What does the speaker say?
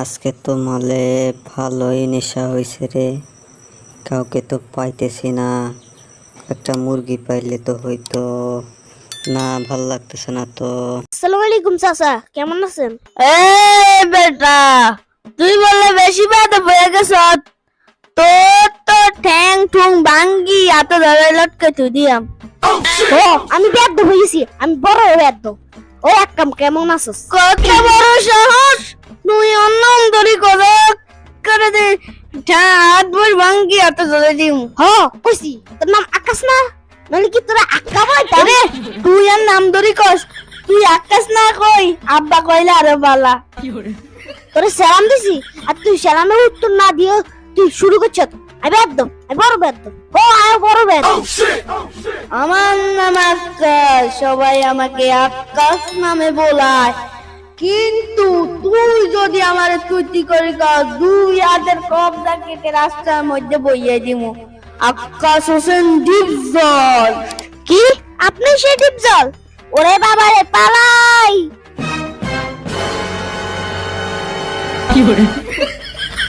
আজকে তো মালে ভালোই নেশা হয়েছে রে। কাউকে তো পাইতেছি না। একটা মুরগি পাইলে তো হইতো। না ভালো লাগতেছে না তো। আসসালামু আলাইকুম চাচা। কেমন আছেন? এই বেটা তুই বললে বেশি বাদ হয়ে গেছ। তোর তো ঠ্যাং ঠুং ভাঙ্গি এত ধরে লটকে তুই দিয়াম। ও আমি বেদ্য হয়েছি আমি বড় বেদ্য ও এক কাম কেমন আছিস? কত বড় হাত ভর ভাঙ্গি এত ধরে দিম। হ কইছি তোর নাম আকাশ না? নাহলে কি তোরা আক্কা ভাই আরে তুই আর নাম ধরি কস তুই আকাশ না কই? আব্বা কইলে আরও বালা। তোরে সালাম দিছি আর তুই সালামের উত্তর না দিয়ে তুই শুরু করছ আমি বেদ্য আমি বড় বেদ্য ও আমি বড় বেদ্য আমার নাম আকাশ সবাই আমাকে আকাশ নামে বলায়। কিন্তু তুই যদি আমার তুই করি দুই হাতের কবজা কেটে রাস্তার মধ্যে বইয়ে দিমু। আকাশ হোসেন ডিপজল কি? আপনি সে ডিপজল ওরে বাবা রে পালাই